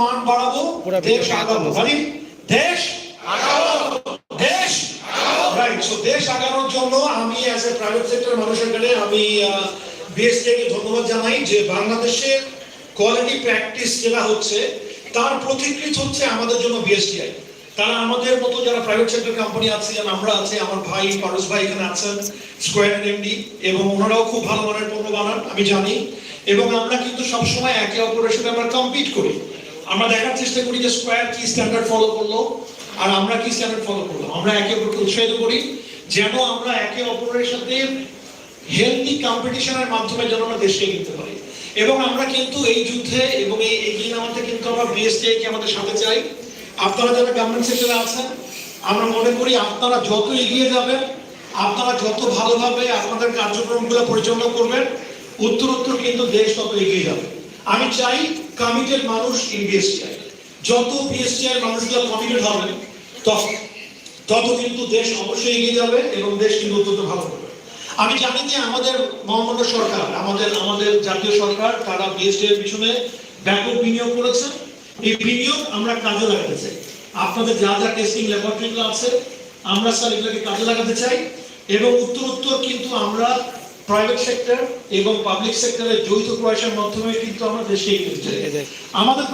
মান বাড়াবো। দেশ আগাবো। মানে দেশ দেশ রাইট সো দেশ আগানোর জন্য আমি অ্যাজ এ প্রাইভেট সেক্টর মানুষের কাছে আমি বিএসটিকে ধন্যবাদ জানাই যে বাংলাদেশের কোয়ালিটি প্র্যাকটিস যেটা হচ্ছে তার প্রতিকৃত হচ্ছে আমাদের জন্য বিএসটিআই তারা আমাদের মতো যারা প্রাইভেট সেক্টর কোম্পানি আছে যেমন আমরা আছে আমার ভাই পারস ভাই এখানে আছেন স্কোয়ার এমডি এবং ওনারাও খুব ভালো মানের পণ্য বানান আমি জানি। এবং আমরা কিন্তু সবসময় একে অপরের সাথে আমরা কম্পিট করি। আমরা দেখার চেষ্টা করি যে স্কোয়ার কি স্ট্যান্ডার্ড ফলো করল, আর আমরা কি স্ট্যান্ডার্ড ফলো করলাম। আমরা একে অপরকে উৎসাহিত করি, যেন আমরা একে অপরের সাথে হেলদি কম্পিটিশনের মাধ্যমে যেন আমরা দেশকে এগিয়ে পারি। এবং আমরা কিন্তু এই যুদ্ধে এবং এই এগিয়ে নামাতে কিন্তু আমরা বিএসটিআই কে আমাদের সাথে চাই। আপনারা যারা গভর্নমেন্ট সেক্টরে আছেন, আমরা মনে করি আপনারা যত এগিয়ে যাবেন, আপনারা যত ভালোভাবে আপনাদের কার্যক্রমগুলো পরিচালনা করবেন উত্তর উত্তর কিন্তু দেশ তত এগিয়ে যাবে। আমি চাই কমিটেড মানুষ ইন বিএসটিআই যত বিএসটিআই মানুষগুলো কমিটেড হবে, তত তত কিন্তু দেশ অবশ্যই এগিয়ে যাবে এবং দেশ কিন্তু অত্যন্ত ভালো করবে। আমি জানি যে আমাদের মহামান্য সরকার, আমাদের আমাদের জাতীয় সরকার, তারা বিএসটি এর পিছনে ব্যাপক বিনিয়োগ করেছে। এই বিনিয়োগ আমরা কাজে লাগাতে চাই। আপনাদের যা যা টেস্টিং ল্যাবরেটরিগুলো আছে, আমরা স্যার এগুলোকে কাজে লাগাতে চাই। এবং উত্তর উত্তর কিন্তু আমরা প্রাইভেট সেক্টর এবং পাবলিক সেক্টরের যৌথ প্রয়াসের মাধ্যমে কিন্তু আমরা দেশকে এগিয়ে আমাদের